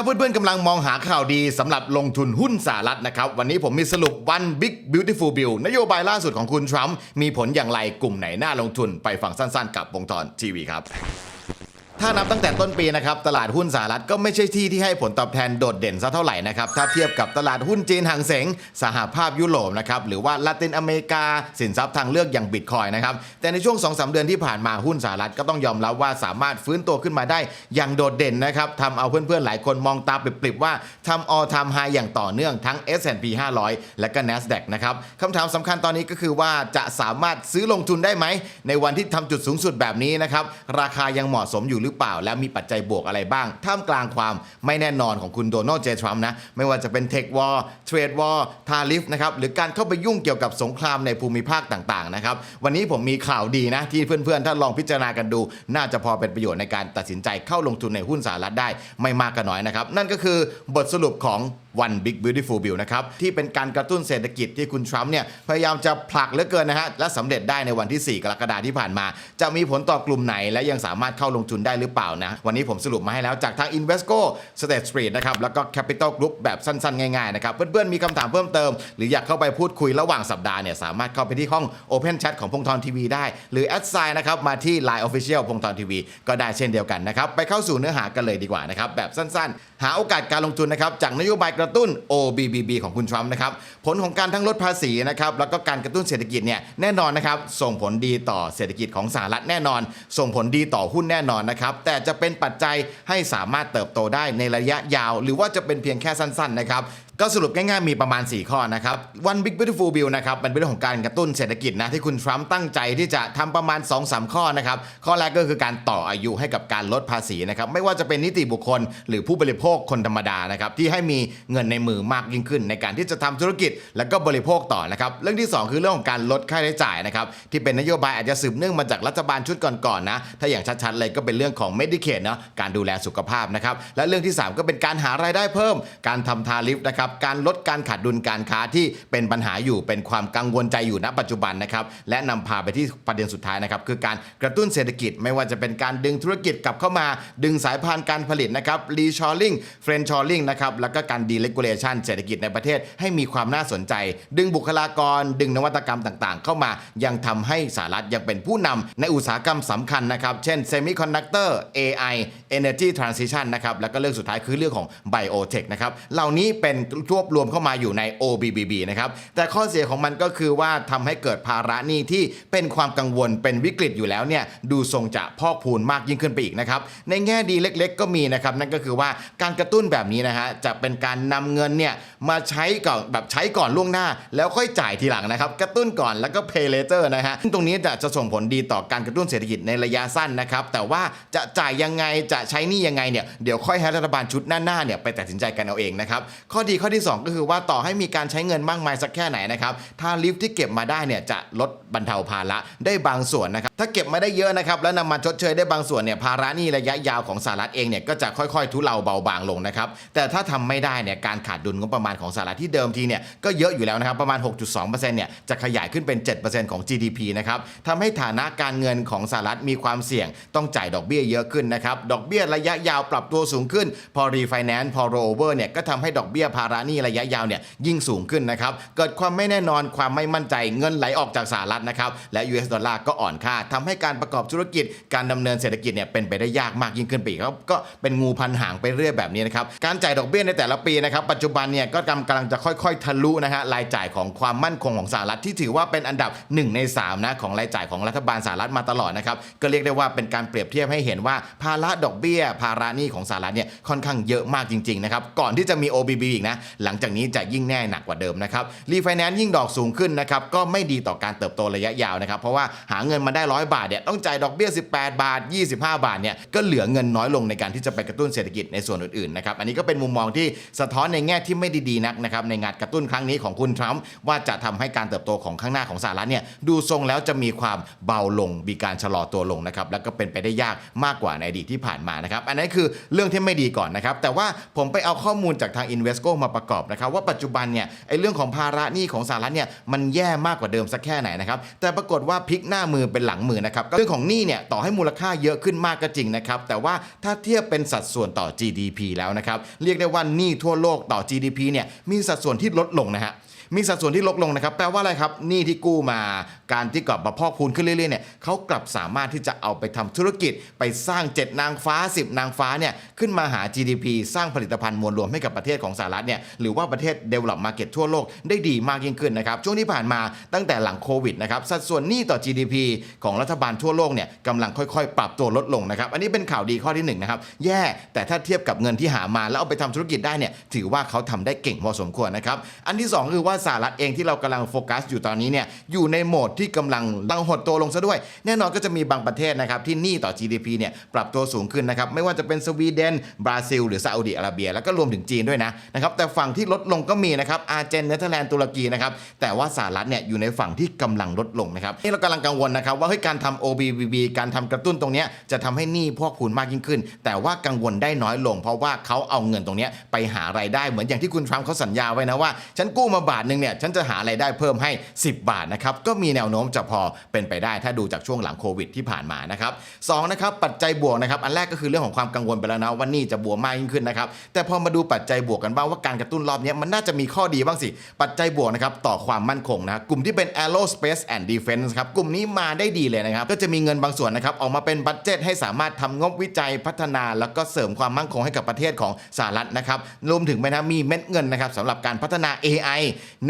าเพื่อนๆกำลังมองหาข่าวดีสำหรับลงทุนหุ้นสหรัฐนะครับ วันนี้ผมมีสรุปวัน Big Beautiful Bill นโยบายล่าสุดของคุณทรัมป์มีผลอย่างไรกลุ่มไหนน่าลงทุนไปฟังสั้นๆ กับวงจรทีวีครับ ถ้านับตั้งแต่ต้นปีนะครับตลาดหุ้นสหรัฐก็ไม่ใช่ที่ที่ให้ผลตอบแทนโดดเด่นซะเท่าไหร่นะครับถ้าเทียบกับตลาดหุ้นจีนหางเสงสหภาพยุโรปนะครับหรือว่าละตินอเมริกา สินทรัพย์ทางเลือกอย่างบิตคอยนะครับแต่ในช่วง2-3เดือนที่ผ่านมาหุ้นสหรัฐก็ต้องยอมรับว่าสามารถฟื้นตัวขึ้นมาได้อย่างโดดเด่นนะครับทำเอาเพื่อนๆหลายคนมองตาปริบๆว่าทำ all time high อย่างต่อเนื่องทั้ง S&P 500 และก็ NASDAQ นะครับคำถามสำคัญตอนนี้ก็คือว่าจะสามารถซื้อลงทุนได้ไหมในวันที่ทำจุดสูงสุดแบบนี้นะครับราคายังเหมาะสมอยู่หรือเปล่า และมีปัจจัยบวกอะไรบ้าง ท่ามกลางความไม่แน่นอนของคุณโดนัลด์เจทรัมป์นะ ไม่ว่าจะเป็นเทควอร์เทรดวอร์ทาลิฟนะครับ หรือการเข้าไปยุ่งเกี่ยวกับสงครามในภูมิภาคต่างๆนะครับ วันนี้ผมมีข่าวดีนะ ที่เพื่อนๆ ถ้าลองพิจารณากันดู น่าจะพอเป็นประโยชน์ในการตัดสินใจเข้าลงทุนในหุ้นสหรัฐได้ไม่มากก็น้อยนะครับ นั่นก็คือบทสรุปของ One Big Beautiful Bill นะครับ ที่เป็นการกระตุ้นเศรษฐกิจที่คุณทรัมป์เนี่ย พยายามจะผลักเหลือเกินนะฮะ และสำเร็จได้ในวันที่ 4 กรกฎาคมที่ผ่านมา จะมีผลต่อกลุ่มไหนและยังสามารถเข้าลงทุนได้หรือเปล่านะ วันนี้ผมสรุปมาให้แล้วจากทาง Invesco State Street นะครับ แล้วก็ Capital Group แบบสั้นๆ ง่ายๆ นะครับ เพื่อนๆ มีคำถามเพิ่มเติม หรืออยากเข้าไปพูดคุยระหว่างสัปดาห์เนี่ยสามารถเข้าไปที่ห้อง Open Chat ของพงธรทีวีได้หรือแอดไซน์นะครับมาที่ Line Official พงธรทีวีก็ได้เช่นเดียวกันนะครับไปเข้าสู่เนื้อหากันเลยดีกว่านะครับแบบสั้นๆ หาโอกาสการลงทุนนะครับจากนโยบายกระตุ้น OBBB ของคุณทรัมป์นะครับผลของการทั้งลดภาษีนะครับแล้วก็การกระตุ้นเศรษฐกิจเนี่ยแน่นอนนะครับส่งผลดีต่อเศรษฐกิจของสหรัฐแน่นอน ส่งผลดีต่อหุ้นแน่นอนนะครับแต่จะเป็นปัจจัยให้สามารถเติบโตได้ในระยะยาว หรือว่าจะเป็นเพียงแค่สั้นๆนะครับ ก็สรุปง่ายๆมีประมาณ 4 ข้อนะครับ One Big Beautiful Bill นะครับเป็นเรื่องของการกระตุ้นเศรษฐกิจนะที่คุณทรัมป์ตั้งใจที่จะทำประมาณ 2-3 ข้อนะครับ ข้อแรกก็คือการต่ออายุให้กับการลดภาษีนะครับไม่ว่าจะเป็นนิติบุคคล หรือผู้บริโภคคนธรรมดานะครับที่ให้มีเงินในมือมากยิ่งขึ้น ในการที่จะทำธุรกิจแล้วก็บริโภคต่อนะครับเรื่องที่ 2 คือเรื่องของการลดค่าใช้จ่ายนะครับที่เป็นนโยบายอาจจะสืบเนื่องมาจากรัฐบาลชุดก่อนๆนะถ้าอย่างชัดๆเลยก็เป็นเรื่องของ Medicaid เนาะการดูแลสุขภาพนะครับและเรื่องที่ 3 ก็เป็นการหารายได้เพิ่ม การทำทาริฟนะครับการลดการขาดดุลการค้าที่เป็นปัญหาอยู่เป็นความกังวลใจอยู่ณปัจจุบันนะครับและนำพาไปที่ประเด็นสุดท้ายนะครับคือการกระตุ้นเศรษฐกิจไม่ว่าจะเป็นการดึงธุรกิจกลับเข้ามา ดึงสายพานการผลิตนะครับรีชอร์ลิงเฟรนชอร์ลิงนะครับแล้วก็การดีเลกูเลชันเศรษฐกิจในประเทศให้มีความน่าสนใจ ดึงบุคลากร ดึงนวัตกรรมต่างๆ เข้ามายังทำให้สหรัฐยังเป็นผู้นำในอุตสาหกรรมสำคัญนะครับ เช่นเซมิคอนดักเตอร์ AI Energy Transition นะครับแล้วก็เรื่องสุดท้ายคือเรื่องของ Biotech นะครับเหล่านี้เป็นรวบรวมเข้ามาอยู่ใน OBBB นะครับ แต่ข้อเสียของมันก็คือว่าทำให้เกิดภาระหนี้ที่เป็นความกังวลเป็นวิกฤตอยู่แล้วเนี่ยดูทรงจะพอกพูนมากยิ่งขึ้นไปอีกนะครับ ในแง่ดีเล็กๆ ก็มีนะครับ นั่นก็คือว่าการกระตุ้นแบบนี้นะฮะจะเป็นการนำเงินเนี่ยมาใช้ก่อนแบบใช้ก่อนล่วงหน้า แล้วค่อยจ่ายทีหลังนะครับกระตุ้นก่อนแล้วก็ pay later นะฮะซึ่งตรงนี้จะจะส่งผลดีต่อการกระตุ้นเศรษฐกิจในระยะสั้นนะครับแต่ว่าจะจ่ายยังไงจะใช้หนี่ยังไงเนี่ยเดี๋ยวค่อยให้รัฐบาลชุดหน้าๆเนี่ยไปตัดสินใจกันเอาเองนะครับข้อดีข้อที่สองก็คือว่าต่อให้มีการใช้เงินมากมายสักแค่ไหนนะครับ ถ้าลิฟที่เก็บมาได้เนี่ยจะลดบรรเทาภาระได้บางส่วนนะครับ ถ้าเก็บมาได้เยอะนะครับ แล้วนำมาชดเชยได้บางส่วนเนี่ยภาระหนี้ระยะยาวของสหรัฐเองเนี่ยก็จะค่อยๆ ทุเลาเบาบางลงนะครับ แต่ถ้าทำไม่ได้เนี่ยการขาดดุลงบประมาณของสหรัฐที่เดิมทีเนี่ยก็เยอะอยู่แล้วนะครับประมาณ 6.2%เนี่ยจะขยายขึ้นเป็น 7%ของ GDP นะครับทำให้ฐานะการเงินของสหรัฐมีความเสี่ยง ต้องจ่ายดอกเบี้ยเยอะขึ้นนะครับดอกเบี้ยระยะยาวปรับตัวสูงขึ้น พอรีไฟแนนซ์พอโรเวอร์เนี่ยก็ทำให้ดอกเบี้ยภาระหนี้ระยะยาวเนี่ยยิ่งสูงขึ้นนะครับ เกิดความไม่แน่นอนความไม่มั่นใจเงินไหลออกจากสหรัฐนะครับและ US ดอลลาร์ก็อ่อนค่าทำให้การประกอบธุรกิจการดำเนินเศรษฐกิจเนี่ยเป็นไปได้ยากมากยิ่งขึ้นไปอีกครับก็เป็นงูพันหางไปเรื่อยแบบนี้นะครับการจ่ายดอกเบี้ยในแต่ละปีนะครับปัจจุบันเนี่ยก็กำกำลังจะค่อยๆ ทะลุนะฮะรายจ่ายของความมั่นคงของสหรัฐที่ถือว่าเป็นอันดับ 1 ใน 3 นะของรายจ่ายของรัฐบาลสหรัฐมาตลอดนะครับก็เรียกได้ว่าเป็นการเปรียบเทียบให้เห็นว่าภาระดอกเบี้ย ภาระหนี้ของสหรัฐเนี่ยค่อนข้างเยอะมากจริงๆนะครับก่อนที่จะมี OBB อีกนะหลังจากนี้จะยิ่งแน่หนักกว่าเดิมนะครับรีไฟแนนซ์ยิ่งดอกสูงขึ้นนะครับก็ไม่ดีต่อการเติบโตระยะยาวนะครับเพราะว่าหาเงินมาได้ร้อยบาทเนี่ยต้องจ่ายดอกเบี้ย 18 บาท 25 บาทเนี่ยก็เหลือเงินน้อยลงในการที่จะไปกระตุ้นเศรษฐกิจในส่วนอื่นๆนะครับอันนี้ก็เป็นมุมมองที่สะท้อนในแง่ที่ไม่ดีๆนักนะครับในงานกระตุ้นครั้งนี้ของคุณทรัมป์ว่าจะทำให้การเติบโตของข้างหน้าของสหรัฐเนี่ยดูทรงแล้วจะมีความเบาลงมีการชะลอตัวลงนะครับแล้วก็เป็นไปได้ยากมากกว่าในอดีตที่ผ่านมานะครับอันนั้นคือเรื่องที่ไม่ดีก่อนนะครับแต่ว่าผมไปเอาข้อมูลจากทาง Invesco มาประกอบนะครับว่าปัจจุบันเนี่ยไอ้เรื่องของภาระหนี้ของสหรัฐเนี่ยมันแย่มากกว่าเดิมสักแค่ไหนนะครับแต่ปรากฏว่าพลิกหน้ามือเป็นหลังมือนะครับเรื่องของหนี้เนี่ยต่อให้มูลค่าเยอะขึ้นมากก็จริงนะครับแต่ว่าถ้าเทียบเป็นสัดส่วนต่อ GDP แล้วนะครับเรียกได้ว่าหนี้ทั่วโลกต่อ GDP เนี่ยมีสัดส่วนที่ลดลงนะฮะมีสัดส่วนที่ลดลงนะครับ แปลว่าอะไรครับหนี้ที่กู้มาการที่กลับมาพอกพูนขึ้นเรื่อยๆเนี่ยเขากลับสามารถที่จะเอาไปทำธุรกิจไปสร้าง 7 นางฟ้า 10 นางฟ้าเนี่ย ขึ้นมาหา GDP สร้างผลิตภัณฑ์มวลรวมให้กับประเทศของสหรัฐเนี่ยหรือว่าประเทศ develop market ทั่วโลกได้ดีมากยิ่งขึ้นนะครับช่วงที่ผ่านมาตั้งแต่หลังโควิดนะครับสัดส่วนหนี้ต่อ GDP ของรัฐบาลทั่วโลกเนี่ยกำลังค่อยๆ ปรับตัวลดลงนะครับอันนี้เป็นข่าวดีข้อที่หนึ่งนะครับแย่แต่ถ้าเทียบกับเงินที่หามาแล้วเอาไปทำธุรกิจได้เนี่ยถือว่าเขาทำได้เก่งพอสมควรนะครับอันที่สองคือว่าสหรัฐเองที่เรากำลังโฟกัสอยู่ตอนนี้เนี่ยอยู่ในโหมดที่กำลังลังหดตัวลงซะด้วย แน่นอนก็จะมีบางประเทศนะครับที่หนี้ต่อ GDP เนี่ยปรับตัวสูงขึ้นนะครับไม่ว่าจะเป็นสวีเดนบราซิล หรือซาอุดิอาระเบีย แล้วก็รวมถึงจีนด้วยนะนะครับแต่ฝั่งที่ลดลงก็มีนะครับอาร์เจนเนเธอร์แลนด์ตุรกีนะครับแต่ว่าสหรัฐเนี่ยอยู่ในฝั่งที่กำลังลดลงนะครับนี่เรากำลังกังวลนะครับว่าเฮ้ยการทำ OBBB การทำกระตุ้นตรงนี้จะทำให้หนี้พอกพูนมากยิ่งขึ้น แต่ว่ากังวลได้น้อยลง เพราะว่าเขาเอาเงินตรงนี้ไปหารายได้เหมือนอย่างที่คุณทรัมป์เขาสัญญาไว้นะว่า ฉันกู้มาบาทหนึ่งเนี่ยฉันจะหารายได้เพิ่มให้ 10 บาทนะครับก็มีแนวโน้มจะพอเป็นไปได้ถ้าดูจากช่วงหลังโควิดที่ผ่านมานะครับสองนะครับปัจจัยบวกนะครับอันแรกก็คือเรื่องของความกังวลไปแล้วนะว่านี่จะบวกมากยิ่งขึ้นนะครับ แต่พอมาดูปัจจัยบวกกันบ้างว่าการกระตุ้นรอบนี้มันน่าจะมีข้อดีบ้างสิ ปัจจัยบวกนะครับต่อความมั่นคงนะกลุ่มที่เป็น aerospace and defense ครับกลุ่มนี้มาได้ดีเลยนะครับ ก็จะมีเงินบางส่วนนะครับออกมาเป็นบัตเจตให้สามารถทำงบวิจัยพัฒนา แล้วก็เสริมความมั่นคงให้กับประเทศของสหรัฐนะครับรวมถึงไปนะมีเม็ดเงินนะครับสำหรับการพัฒนา AI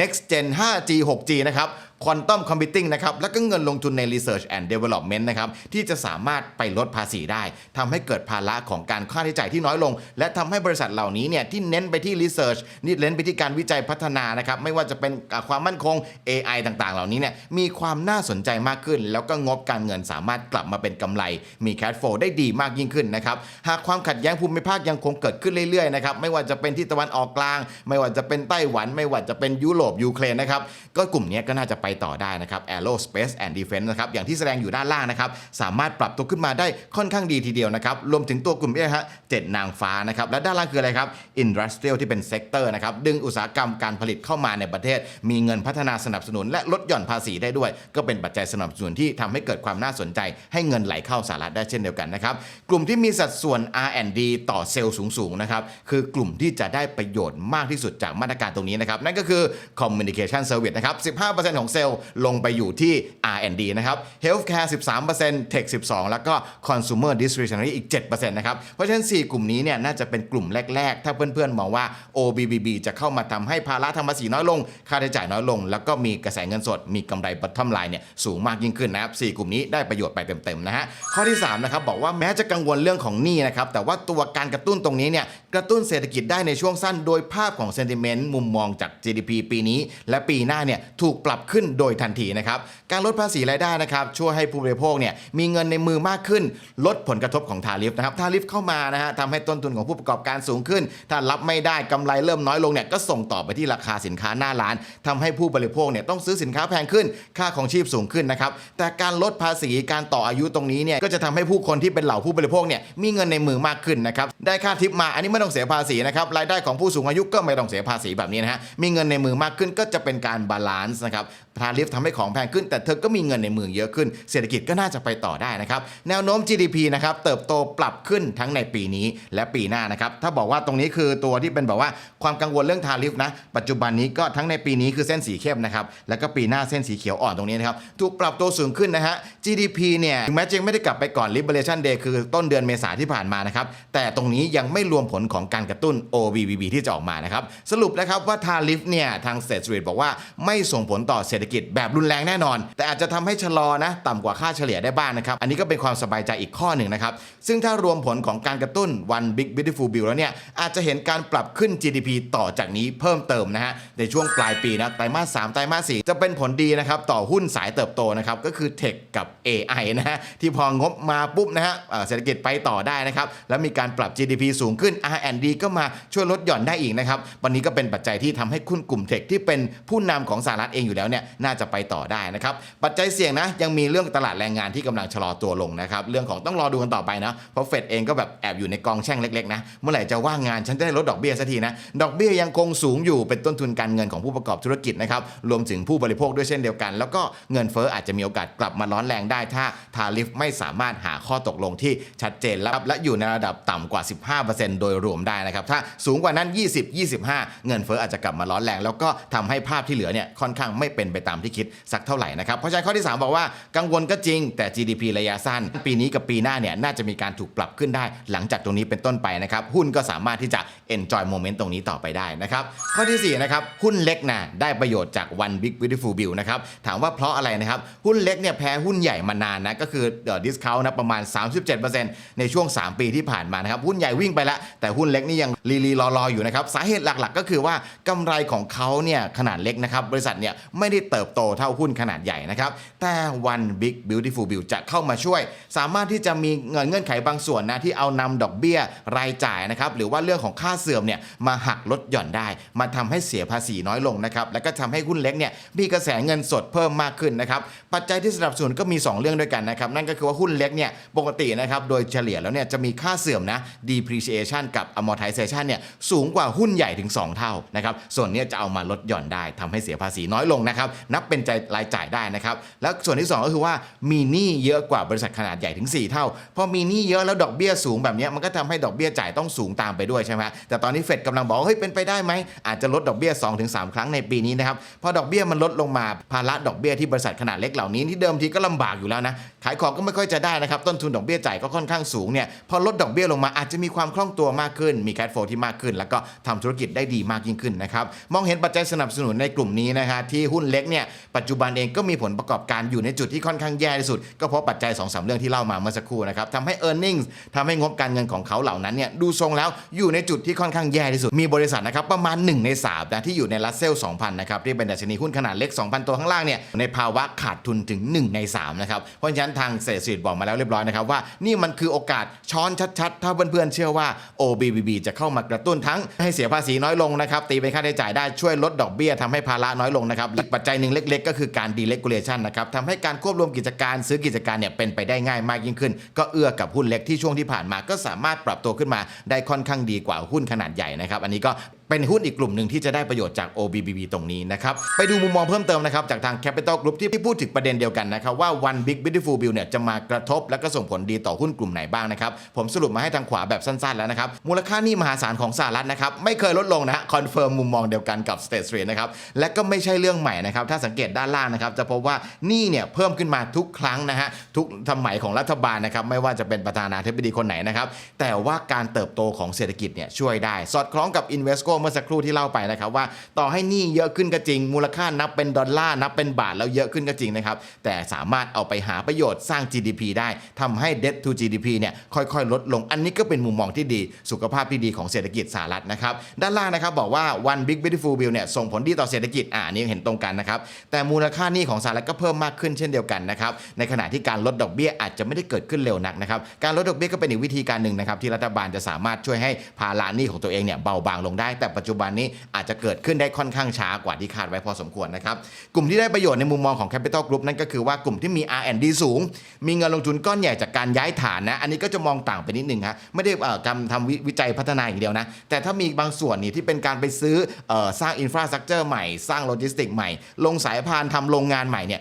next gen 5G 6G นะครับ ควอนตัมคอมพิวติ้งนะครับแล้วก็เงินลงทุนใน Research and Development นะครับที่จะสามารถไปลดภาษีได้ทำให้เกิดภาระของการค่าใช้จ่ายที่น้อยลง และทำให้บริษัทเหล่านี้เนี่ยที่เน้นไปที่ Research นี่เน้นไปที่การวิจัยพัฒนานะครับไม่ว่าจะเป็นความมั่นคง AI ต่างๆ เหล่านี้เนี่ยมีความน่าสนใจมากขึ้น แล้วก็งบการเงินสามารถกลับมาเป็นกำไร มี cash flow ได้ดีมากยิ่งขึ้นนะครับหากความขัดแย้งภูมิภาคยังคงเกิดขึ้นเรื่อยๆนะครับไม่ว่าจะเป็นที่ตะวันออกกลาง ไม่ว่าจะเป็นไต้หวัน ไม่ว่าจะเป็นยุโรปยูเครนนะครับก็กลุ่มนี้ก็น่าจะไปต่อได้นะครับ Aerospace and Defense นะครับอย่างที่แสดงอยู่ด้านล่างนะครับสามารถปรับตัวขึ้นมาได้ค่อนข้างดีทีเดียวนะครับรวมถึงตัวกลุ่มนี้ฮะเจ็ดนางฟ้านะครับและด้านล่างคืออะไรครับ Industrial ที่เป็นเซกเตอร์นะครับดึงอุตสาหกรรมการผลิตเข้ามาในประเทศ มีเงินพัฒนาสนับสนุน และลดหย่อนภาษีได้ด้วย ก็เป็นปัจจัยสนับสนุนที่ทำให้เกิดความน่าสนใจ ให้เงินไหลเข้าสหรัฐได้เช่นเดียวกันนะครับกลุ่มที่มีสัดส่วน R&D ต่อเซลล์สูงๆนะครับคือกลุ่มที่จะได้ประโยชน์มากที่สุดจากมาตรการตรงนี้นะครับนั่นก็คือ Communication Service นะครับ 15%ของเซลล์ลงไปอยู่ที่ R&D นะครับ Healthcare 13% Tech 12 แล้วก็ Consumer Discretionary อีก 7%นะครับ เพราะฉะนั้น 4 กลุ่มนี้เนี่ยน่าจะเป็นกลุ่มแรก ๆ ถ้าเพื่อนๆ มองว่า OBBB จะเข้ามาทำให้ภาระทางภาษีน้อยลง ค่าใช้จ่ายน้อยลง แล้วก็มีกระแสเงินสด มีกำไร bottom line เนี่ยสูงมากยิ่งขึ้นนะครับ 4 กลุ่มนี้ได้ประโยชน์ไปเต็มๆ นะฮะ ข้อที่3นะครับบอกว่าแม้จะกังวลเรื่องของหนี้นะครับ แต่ว่าตัวการกระตุ้นตรงนี้เนี่ยกระตุ้นเศรษฐกิจได้ในช่วงสั้น โดยภาพของ sentiment มุมมองจาก GDP ปีนี้ และปีหน้าเนี่ยถูกปรับขึ้นโดยทันทีนะครับ การลดภาษีรายได้นะครับช่วยให้ผู้บริโภคเนี่ยมีเงินในมือมากขึ้น ลดผลกระทบของทาริฟนะครับทาริฟเข้ามานะฮะทำให้ต้นทุนของผู้ประกอบการสูงขึ้น ถ้ารับไม่ได้กำไรเริ่มน้อยลงเนี่ยก็ส่งต่อไปที่ราคาสินค้าหน้าร้านทำให้ผู้บริโภคเนี่ยต้องซื้อสินค้าแพงขึ้น ค่าของชีพสูงขึ้นนะครับแต่การลดภาษีการต่ออายุตรงนี้เนี่ยก็จะทำให้ผู้คนที่เป็นเหล่าผู้บริโภคเนี่ยมีเงินในมือมากขึ้นนะครับได้ค่าทิปมาอันนี้ไม่ต้องเสียภาษีนะครับรายได้ของผู้สูงอายุก็ไม่ต้องเสียภาษีแบบนี้นะฮะมีเงินในมือมากขึ้นก็จะเป็นการบาลานซ์นะครับทาริฟทำให้ของแพงขึ้น แต่เธอก็มีเงินในมือเยอะขึ้น เศรษฐกิจก็น่าจะไปต่อได้นะครับแนวโน้ม GDP นะครับเติบโตปรับขึ้นทั้งในปีนี้และปีหน้านะครับถ้าบอกว่าตรงนี้คือตัวที่เป็นแบบว่าความกังวลเรื่องทาริฟนะปัจจุบันนี้ก็ทั้งในปีนี้คือเส้นสีเข้มนะครับแล้วก็ปีหน้าเส้นสีเขียวอ่อนตรงนี้นะครับถูกปรับตัวสูงขึ้นนะฮะ GDP เนี่ยถึงแม้จะยังไม่ได้กลับไปก่อน Liberation Day คือต้นเดือนเมษาที่ผ่านมานะครับแต่ตรงนี้ยังไม่รวมผลของการกระตุ้น OBBB ที่จะออกมานะครับสรุปนะครับว่าทาริฟเนี่ยทาง State Street บอกว่าไม่ส่งผลต่อเศรษฐกิจแบบรุนแรงแน่นอน แต่อาจจะทำให้ชะลอนะต่ำกว่าค่าเฉลี่ยได้บ้างนะครับ อันนี้ก็เป็นความสบายใจอีกข้อหนึ่งนะครับ ซึ่งถ้ารวมผลของการกระตุ้น One Big Beautiful Bill แล้วเนี่ยอาจจะเห็นการปรับขึ้น GDP ต่อจากนี้เพิ่มเติมนะฮะในช่วงปลายปีนะไตรมาส3ไตรมาส4จะเป็นผลดีนะครับต่อหุ้นสายเติบโตนะครับก็คือ Tech กับ AI นะฮะที่พองบมาปุ๊บนะฮะเศรษฐกิจไปต่อได้นะครับแล้วมีการปรับ GDP สูงขึ้น R&D ก็มาช่วยลดหย่อนได้อีกนะครับวันนี้ก็เป็นปัจจัยที่ทำให้คุณกลุ่มเทคที่เป็นผู้นำของสหรัฐเองอยู่แล้วเนี่ยน่าจะไปต่อได้นะครับ ปัจจัยเสี่ยงนะยังมีเรื่องตลาดแรงงานที่กำลังชะลอตัวลงนะครับเรื่องของต้องรอดูกันต่อไปนะเพราะเฟดเองก็แบบแอบอยู่ในกองแช่งเล็กๆนะเมื่อไหร่จะว่างงานฉันจะได้ลดดอกเบี้ยสักทีนะดอกเบี้ยยังคงสูงอยู่เป็นต้นทุนการเงินของผู้ประกอบธุรกิจนะครับรวมถึงผู้บริโภคด้วยเช่นเดียวกัน แล้วก็เงินเฟ้ออาจจะมีโอกาสกลับมาร้อนแรงได้ถ้าทาริฟไม่สามารถหาข้อตกลงที่ชัดเจนแล้วและอยู่ในระดับต่ำกว่า 15%โดยรวมได้นะครับถ้าสูงกว่านั้น 20-25 เงินเฟ้ออาจจะกลับมาร้อนแรง แล้วก็ทำให้ภาพที่เหลือเนี่ยค่อนข้างไม่เป็นไปตามที่คิดสักเท่าไหร่นะครับ เพราะฉะนั้นข้อที่ 3 บอกว่ากังวลก็จริงแต่ GDP ระยะสั้น ปีนี้กับปีหน้าเนี่ยน่าจะมีการถูกปรับขึ้นได้ หลังจากตรงนี้เป็นต้นไปนะครับ หุ้นก็สามารถที่จะ enjoy moment ตรงนี้ต่อไปได้นะครับ ข้อที่4นะครับหุ้นเล็กนะได้ประโยชน์จาก one big beautiful bill นะครับถามว่าเพราะอะไรนะครับหุ้นเล็กเนี่ยแพ้หุ้นใหญ่มานานนะก็คือเด discount นะประมาณ 37%ในช่วง 3 ปีที่ผ่านมานะครับหุ้นใหญ่วิ่งไปแล้วแต่หุ้นเล็กนี่ยังรีรีรอรออยู่นะครับสาเหตุหลักๆ ก็คือว่ากำไรของเขาเนี่ยขนาดเล็กนะครับบริษัทเนี่ยไม่ได้เติบโตเท่าหุ้นขนาดใหญ่นะครับ แต่ one big beautiful bill จะเข้ามาช่วย สามารถที่จะมีเงินเงื่อนไขบางส่วนนะที่เอานำดอกเบี้ยรายจ่ายนะครับหรือว่าเรื่องของค่าเสื่อมเนี่ยมาหักลดหย่อนได้ มาทำให้เสียภาษีน้อยลงนะครับแล้วก็ทำให้หุ้นเล็กเนี่ยมีกระแสเงินสดเพิ่มมากขึ้นนะครับปัจจัยที่สนับสนุนก็มี 2 เรื่องด้วยกันนะครับนั่นก็คือว่าหุ้นเล็กเนี่ยปกตินะครับโดยเฉลี่ยแล้วเนี่ยจะมีค่าเสื่อมนะ depreciation กับ amortization เนี่ยสูงกว่าหุ้นใหญ่ถึง 2 เท่านะครับส่วนเนี้จะเอามาลดหย่อนได้ทำให้เสียภาษีน้อยลงนะครับนับเป็นใจรายจ่ายได้นะครับ แล้วส่วนที่ 2 ก็คือว่ามีหนี้เยอะกว่าบริษัทขนาดใหญ่ถึง 4 เท่า พอมีหนี้เยอะแล้วดอกเบี้ยสูงแบบนี้มันก็ทำให้ดอกเบี้ยจ่ายต้องสูงตามไปด้วยใช่ไหมแต่ตอนนี้เฟดกำลังบอกเฮ้ยเป็นไปได้ไหมอาจจะลดดอกเบี้ย 2-3 ครั้งในปีนี้นะครับพอดอกเบี้ยมันลดลงมาภาระดอกเบี้ยที่บริษัทขนาดเล็กเหล่านี้ที่เดิมทีก็ลำบากอยู่แล้วนะขายของก็ไม่ค่อยจะได้นะครับ ต้นทุนดอกเบี้ยจ่ายก็ค่อนข้างสูงเนี่ยพอลดดอกเบี้ยลงมาอาจจะมีความคล่องตัวมากขึ้น มีแค s โฟที่มากขึ้น แล้วก็ทำธุรกิจได้ดีมากยิ่งขึ้นนะครับมองเห็นปัจจัยสนับสนุนในกลุ่มนี้นะฮะที่หุ้นเล็กเนี่ยปัจจุบันเองก็มีผลประกอบการอยู่ในจุดที่ค่อนข้างแย่ที่สุด ก็เพราะปัจจัย2อสเรื่องที่เล่ามาเมื่อสักครู่นะครับทำให้ e a r n i n g ทำให้งบการเงินของเขาเหล่านั้นเนี่ยดูทรงแล้วอยู่ในจุดที่ค่อนข้างแย่ที่สุดมีบริษัทนะครับประมาณ 1 ใน3นะที่อยู่ในรัสเซล2,000นะครับที่เป็นดัชนีหุ้นขนาดเล็ก 2,000 ตัวข้างล่างเนี่ยในภาวะขาดทุนถึง 1 ใน3นะครับเพราะฉะนั้นทางเศรษฐศาสตร์บอกมาแล้วเรียบร้อยนะครับว่านี่มันคือโอกาสช้อนชัดๆ ถ้าเพื่อนๆเชื่อว่า OBBB จะเข้ามากระตุ้นทั้งให้เสียภาษีน้อยลงนะครับตีเป็นค่าใช้จ่ายได้ช่วยลดดอกเบี้ยทำให้ภาระน้อยลงนะครับอีกปัจจัยหนึ่งเล็ก ๆ ก็คือการ deregulation นะครับทำให้การควบรวมกิจการซื้อกิจการเนี่ยเป็นไปได้ง่ายมากยิ่งขึ้น ก็เอื้อกับหุ้นเล็กที่ช่วงที่ผ่านมาก็สามารถปรับตัวขึ้นมาได้ค่อนข้างดีกว่าหุ้นขนาดใหญ่นะครับอันนี้ก็ เป็นหุ้นอีกกลุ่มหนึ่งที่จะได้ประโยชน์จาก OBBB ตรงนี้นะครับ ไปดูมุมมองเพิ่มเติมนะครับ จากทาง Capital Group ที่พูดถึงประเด็นเดียวกันนะครับ ว่า One Big Beautiful Bill เนี่ยจะมากระทบและก็ส่งผลดีต่อหุ้นกลุ่มไหนบ้างนะครับ ผมสรุปมาให้ทางขวาแบบสั้นๆแล้วนะครับ มูลค่านี้มหาศาลของสหรัฐนะครับไม่เคยลดลงนะฮะคอนเฟิร์มมุมมองเดียวกันกับ State Street นะครับและก็ไม่ใช่เรื่องใหม่นะครับถ้าสังเกตด้านล่างนะครับจะพบว่านี้เนี่ยเพิ่มขึ้นมาทุกครั้งนะฮะทุกสมัยของรัฐบาลนะครับไม่ว่าจะเป็นประธานาธิบดีคนไหนนะครับแต่ว่าการเติบโตของเศรษฐกิจเนี่ยช่วยได้ สอดคล้องกับ Invesco เมื่อสักครู่ที่เล่าไปนะครับว่าต่อให้หนี้เยอะขึ้นก็จริง มูลค่านับเป็นดอลลาร์นับเป็นบาทแล้วเยอะขึ้นก็จริงนะครับแต่สามารถเอาไปหาประโยชน์สร้าง GDP ได้ทำให้ debt to GDP เนี่ยค่อยๆ ลดลง อันนี้ก็เป็นมุมมองที่ดี สุขภาพที่ดีของเศรษฐกิจสหรัฐนะครับด้านล่างนะครับบอกว่า one big beautiful bill เนี่ยส่งผลดีต่อเศรษฐกิจอ่านี่เห็นตรงกันนะครับแต่มูลค่าหนี้ของสหรัฐก็เพิ่มมากขึ้นเช่นเดียวกันนะครับในขณะที่การลดดอกเบี้ยอาจจะไม่ได้เกิดขึ้นเร็วนักนะครับการลดดอกเบี้ยก็เป็นอีกวิธีการหนึ่งนะครับที่รัฐบาลจะสามารถช่วยให้ภาระหนี้ของตัวเองเนี่ยเบาบางลงได้แต่ปัจจุบันนี้อาจจะเกิดขึ้นได้ค่อนข้างช้ากว่าที่คาดไว้พอสมควรนะครับ กลุ่มที่ได้ประโยชน์ในมุมมองของ Capital Group นั่นก็คือว่ากลุ่มที่มี R&D สูง มีเงินลงทุนก้อนใหญ่จากการย้ายฐานนะ อันนี้ก็จะมองต่างไปนิดนึงฮะไม่ได้เอ่อการทำวิจัยพัฒนาอย่างเดียวนะ แต่ถ้ามีบางส่วนนี่ที่เป็นการไปซื้อเออสร้างอินฟราสตรักเจอร์ใหม่ สร้างโลจิสติกใหม่ ลงสายพานทำโรงงานใหม่เนี่ย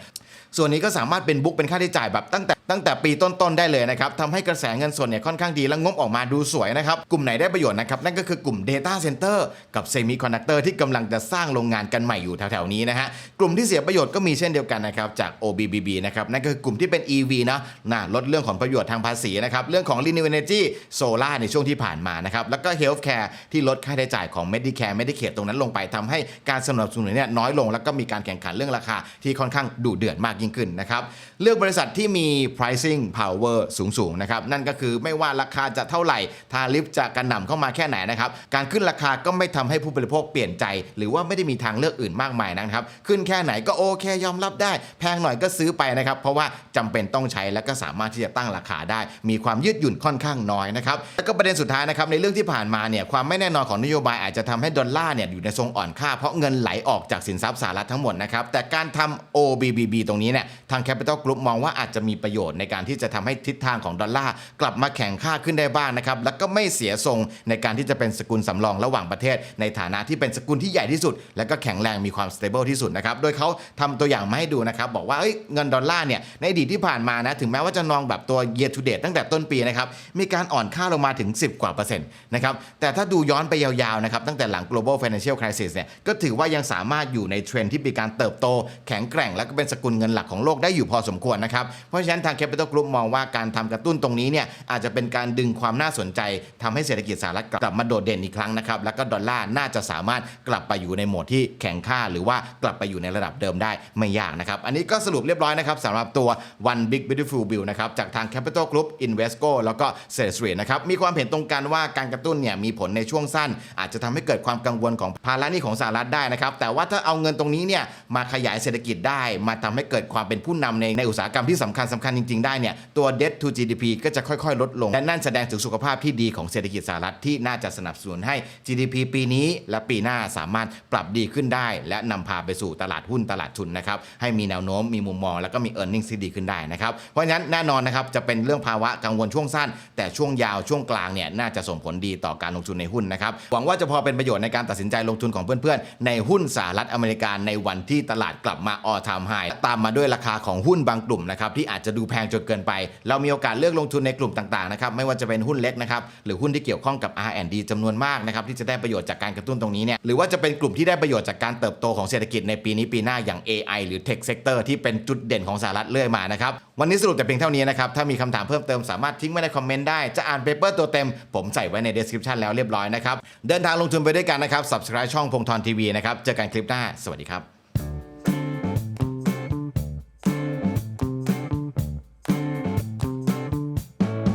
ส่วนนี้ก็สามารถเป็นบุ๊กเป็นค่าใช้จ่ายแบบตั้งแต่ ตั้งแต่ปีต้นๆได้เลยนะครับทำให้กระแสเงินสดเนี่ยค่อนข้างดีและงบออกมาดูสวยนะครับ กลุ่มไหนได้ประโยชน์นะครับนั่นก็คือกลุ่ม Data Center กับ Semiconductor ที่กำลังจะสร้างโรงงานกันใหม่อยู่แถวๆนี้นะฮะกลุ่มที่เสียประโยชน์ก็มีเช่นเดียวกันนะครับจาก OBBB นะครับนั่นก็คือกลุ่มที่เป็น EV นะนะลดเรื่องของประโยชน์ทางภาษีนะครับเรื่องของ Renewable Energy Solar ในช่วงที่ผ่านมานะครับแล้วก็ Healthcare ที่ลดค่าใช้จ่ายของ Medicare Medicaid ตรงนั้นลงไปทำให้การสนับสนุนเนี่ยน้อยลง แล้วก็มีการแข่งขันเรื่องราคาที่ค่อนข้างดุเดือดมากยิ่งขึ้นนะครับเลือกบริษัทที่มี pricing power สูงๆนะครับนั่นก็คือไม่ว่าราคาจะเท่าไหร่ทาริฟจะกระหน่ำเข้ามาแค่ไหนนะครับการขึ้นราคาก็ไม่ทำให้ผู้บริโภคเปลี่ยนใจ หรือว่าไม่ได้มีทางเลือกอื่นมากมายนะครับขึ้นแค่ไหนก็โอเคยอมรับได้ แพงหน่อยก็ซื้อไปนะครับเพราะว่าจำเป็นต้องใช้แล้วก็สามารถที่จะตั้งราคาได้ มีความยืดหยุ่นค่อนข้างน้อยนะครับแล้วก็ประเด็นสุดท้ายนะครับในเรื่องที่ผ่านมาเนี่ยความไม่แน่นอนของนโยบายอาจจะทำให้ดอลลาร์เนี่ยอยู่ในทรงอ่อนค่าเพราะเงินไหลออกจากสินทรัพย์สหรัฐทั้งหมดนะครับแต่การทำ OBBB ตรงนี้เนี่ยทาง Capital Group มองว่าอาจจะมีประโยชน์ในการที่จะทำให้ทิศทางของดอลลาร์กลับมาแข็งค่าขึ้นได้บ้างนะครับแล้วก็ไม่เสียทรงในการที่จะเป็นสกุลสำรองระหว่างประเทศ ในฐานะที่เป็นสกุลที่ใหญ่ที่สุด และก็แข็งแรงมีความ stable ที่สุดนะครับโดยเขาทำตัวอย่างมาให้ดูนะครับบอกว่าเเงินดอลลาร์เนี่ยในอดีตที่ผ่านมานะถึงแม้ว่าจะนองแบบตัว year to date ตั้งแต่ต้นปีนะครับมีการอ่อนค่าลงมาถึง 10 กว่าเปอร์เซ็นต์นะครับแต่ถ้าดูย้อนไปยาวๆนะครับตั้งแต่หลัง global financial crisis เนี่ยก็ถือว่ายังสามารถอยู่ในเทรนด์ที่มีการเติบโต แข็งแกร่ง และก็เป็นสกุลเงินหลักของโลกได้อยู่พอสมควรนะครับเพราะฉะนั้นทาง Capital Group มองว่าการทำกระตุ้นตรงนี้เนี่ยอาจจะเป็นการดึงความน่าสนใจทำให้เศรษฐกิจสหรัฐกลับมาโดดเด่นอีกครั้งนะครับแล้วก็ดอลลาร์น่าจะสามารถกลับไปอยู่ในโหมดที่แข็งค่า หรือว่ากลับไปอยู่ในระดับเดิมได้ไม่ยากนะครับอันนี้ก็สรุปเรียบร้อยนะครับสำหรับตัว One Big Beautiful Bill นะครับจากทาง Capital Group Invesco แล้วก็ s e s r e นะครับมีความเห็นตรงกันว่าการกระตุ้นเนี่ยมีผลในช่วงสั้น อาจจะทำให้เกิดความกังวลของภาระหนี้ของสหรัฐได้นะครับแต่ว่าถ้าเอาเงินตรงนี้เนี่ยมาขยายเศรษฐกิจได้ มาทำให้เกิดความเป็นผู้นำในในอุตสาหกรรมที่สำคัญสำคัญจริง ๆ ได้เนี่ยตัว debt to GDP ก็จะค่อยๆ ลดลง และนั่นแสดงถึงสุขภาพที่ดีของเศรษฐกิจสหรัฐที่น่าจะสนับสนุนให้ GDP ปีนี้และปีหน้าสามารถปรับดีขึ้นได้ และนำพาไปสู่ตลาดหุ้นตลาดทุนนะครับให้มีแนวโน้มมีมุมมอง แล้วก็มี e a r n i n g ที่ดีขึ้นได้นะครับเพราะฉะนั้นแน่นอนนะครับจะเป็นเรื่องภาวะกังวลช่วงสั้น แต่ช่วงยาวช่วงกลางเนี่ยน่าจะส่งผลดีต่อการลงทุนในหุ้นนะครับหวังว่าจะพอเป็นประโยชน์ในการตัดสินใจลงทุนของเพื่อนๆในหุ้นสหรัฐอเมริกาในวันที่ตลาดกลับมา all time high ตามมาด้วยราคาของหุ้นบางกลุ่มนะครับที่อาจจะดูแพงจนเกินไป เรามีโอกาสเลือกลงทุนในกลุ่มต่างๆนะครับไม่ว่าจะเป็นหุ้นเล็กนะครับหรือหุ้นที่เกี่ยวข้องกับ R&D จำนวนมากนะครับที่จะได้ประโยชน์จากการกระตุ้นตรงนี้เนี่ยหรือว่าจะเป็นกลุ่มที่ได้ประโยชน์จากการเติบโตของเศรษฐกิจในปีนี้ปีหน้าอย่าง AI หรือ Tech Sector ที่เป็นจุดเด่นของสหรัฐเรื่อยมานะครับวันนี้สรุปแต่เพียงเท่านี้นะครับถ้ามีคำถามเพิ่มเติมสามารถทิ้งไว้ในคอมเมนต์ได้จะอ่านเปเปอร์ตัวเต็ม ผมใส่ไว้ใน description แล้วเรียบร้อยนะครับเดินทางลงทุนไปด้วยกันนะครับ subscribe ช่องพงทรทีวีนะครับเจอกันคลิปหน้าสวัสดีครับ